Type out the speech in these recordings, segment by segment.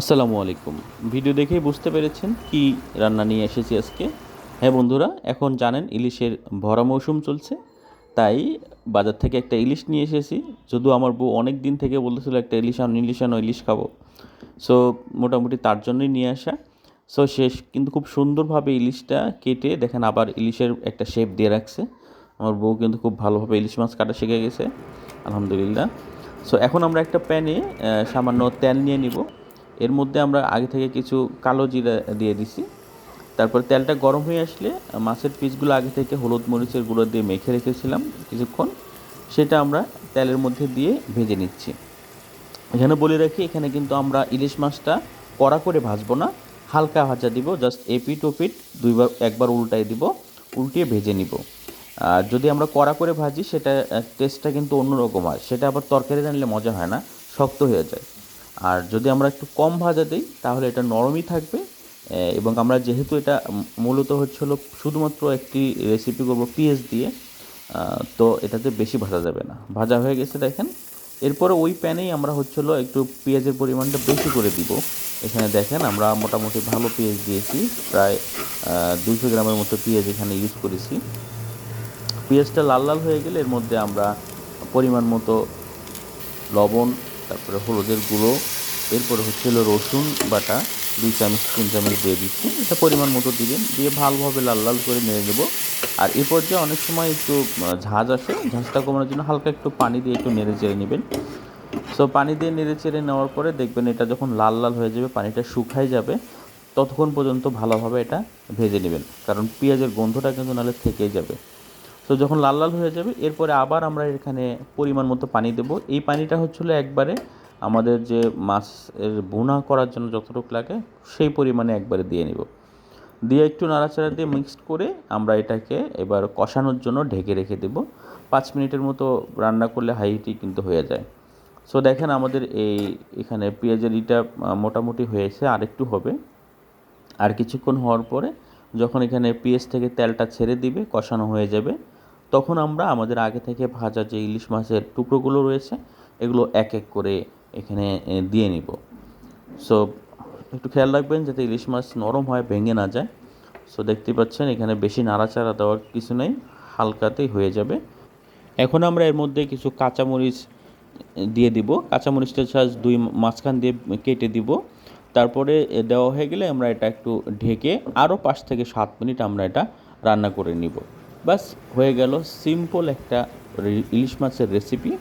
আসসালামু আলাইকুম। ভিডিও দেখেই বুঝতে পেরেছেন কি রান্না নিয়ে এসেছি আজকে। হ্যাঁ বন্ধুরা, এখন জানেন ইলিশের ভরা মৌসুম চলছে, তাই বাজার থেকে একটা ইলিশ নিয়ে এসেছি। যদিও আমার বউ অনেক দিন থেকে বলতেছিল, একটা ইলিশ আনো ইলিশ আনো, ইলিশ খাব। সো মোটামুটি তার জন্যই নিয়ে আসা। সো শেষ কিন্তু খুব সুন্দরভাবে ইলিশটা কেটে, দেখেন আবার ইলিশের একটা শেপ দিয়ে রাখছে। আমার বউ কিন্তু খুব ভালোভাবে ইলিশ মাছ কাটা শিখে গেছে, আলহামদুলিল্লাহ। সো এখন আমরা একটা প্যানে সামান্য তেল নিয়ে নিব। এর মধ্যে আমরা আগে থেকে কিছু কালো জিরা দিয়ে দিছি। তারপর তেলটা গরম হয়ে আসলে মাছের পিসগুলো আগে থেকে হলুদ মরিচের গুঁড়ো দিয়ে মেখে রেখেছিলাম কিছুক্ষণ। সেটা আমরা তেলের মধ্যে দিয়ে ভেজে নিচ্ছি। এখানে বলে রাখি, এখানে কিন্তু আমরা ইলিশ মাছটা কড়া করে ভাজবো না, হালকা ভাজা দিব, জাস্ট এপিট ওপিট দুইবার, একবার উল্টাই দিব, উল্টিয়ে ভেজে নিব। আর যদি আমরা কড়া করে ভাজি, সেটা টেস্টটা কিন্তু অন্যরকম হয়। সেটা আবার তরকারি রানলে মজা হয় না, শক্ত হয়ে যায়। আর যদি আমরা একটু কম ভাজা দিই, তাহলে এটা নরমই থাকবে এবং আমরা যেহেতু এটা মূলত হচ্ছে হলো শুধুমাত্র একটি রেসিপি করব পিএস দিয়ে তো এটাতে বেশি ভাজা যাবে না। ভাজা হয়ে গেছে দেখেন। এরপরে ওই প্যানেই আমরা হচ্ছে হলো একটু পেঁয়াজের পরিমাণটা বেশি করে দিব। এখানে দেখেন আমরা মোটামুটি ভালো পেঁয়াজ দিয়েছি, প্রায় দুশো গ্রামের মতো পেঁয়াজ এখানে ইউজ করেছি। পেঁয়াজটা লাল লাল হয়ে গেলে এর মধ্যে আমরা পরিমাণ মতো লবণ তারপরে হলুদের গুঁড়ো, এরপরে হচ্ছে রসুন বাটা, দুই চামচ, তিন চামচ দিয়ে দিচ্ছি। এটা পরিমাণ মতো দিবেন, দিয়ে ভালোভাবে লাল লাল করে নেড়ে নেব। আর এই পর্যায়ে অনেক সময় একটু ঝাঁজ আসে, ঝাঁজটা কমানোর জন্য হালকা একটু পানি দিয়ে একটু নেড়ে চেড়ে নেবেন। সো পানি দিয়ে নেড়ে চেড়ে নেওয়ার পরে দেখবেন এটা যখন লাল লাল হয়ে যাবে, পানিটা শুকায় যাবে, ততক্ষণ পর্যন্ত ভালোভাবে এটা ভেজে নেবেন। কারণ পেঁয়াজের গন্ধটা কিন্তু নাহলে থেকেই যাবে। তো যখন লাল লাল হয়ে যাবে, এরপরে আবার আমরা এখানে পরিমাণ মতো পানি দেব। এই পানিটা হচ্ছিল একবারে আমাদের যে মাছের বোনা করার জন্য যতটুকু লাগে, সেই পরিমাণে একবারে দিয়ে নিব। দিয়ে একটু নাড়াচাড়া দিয়ে মিক্সড করে আমরা এটাকে এবার কষানোর জন্য ঢেকে রেখে দেব। পাঁচ মিনিটের মতো রান্না করলে হাই হাইটি কিন্তু হয়ে যায়। সো দেখেন আমাদের এই এখানে পেঁয়াজের ইটা মোটামুটি হয়েছে আর একটু হবে। আর কিছুক্ষণ হওয়ার পরে যখন এখানে পেঁয়াজ থেকে তেলটা ছেড়ে দিবে, কষানো হয়ে যাবে। তখন আমরা আমাদের আগে থেকে ভাজা যে ইলিশ মাছের টুকরোগুলো রয়েছে, এগুলো এক এক করে এখানে দিয়ে নিব। সো একটু খেয়াল রাখবেন যাতে ইলিশ মাছ নরম হয়, ভেঙে না যায়। সো দেখতে পাচ্ছেন এখানে বেশি নাড়াচাড়া দেওয়ার কিছু নেই, হালকাতেই হয়ে যাবে। এখন আমরা এর মধ্যে কিছু কাঁচামরিচ দিয়ে দিব। কাঁচামরিচটা সাজ দুই মাঝখান দিয়ে কেটে দিব। তারপরে দেওয়া হয়ে গেলে আমরা এটা একটু ঢেকে আরও পাঁচ থেকে সাত মিনিট আমরা এটা রান্না করে নিব। বাস, হয়ে গেল সিম্পল একটা ইলিশ মাছের রেসিপি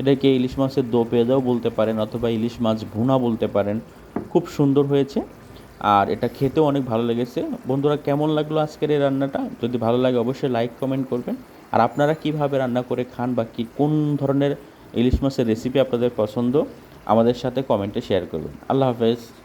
এটাকে ইলিশ মাছের দো পেঁয়াজাও বলতে পারেন অথবা ইলিশ মাছ ভুনা বলতে পারেন। খুব সুন্দর হয়েছে। আর এটা খেতেও অনেক ভালো লেগেছে। বন্ধুরা, কেমন লাগল আজকের এই রান্নাটা? যদি ভালো লাগে অবশ্যই লাইক কমেন্ট করবেন। আর আপনারা কীভাবে রান্না করে খান বা কি, কোন ধরনের ইলিশ মাছের রেসিপি আপনাদের পছন্দ, আমাদের সাথে কমেন্টে শেয়ার করবেন। আল্লাহ হাফেজ।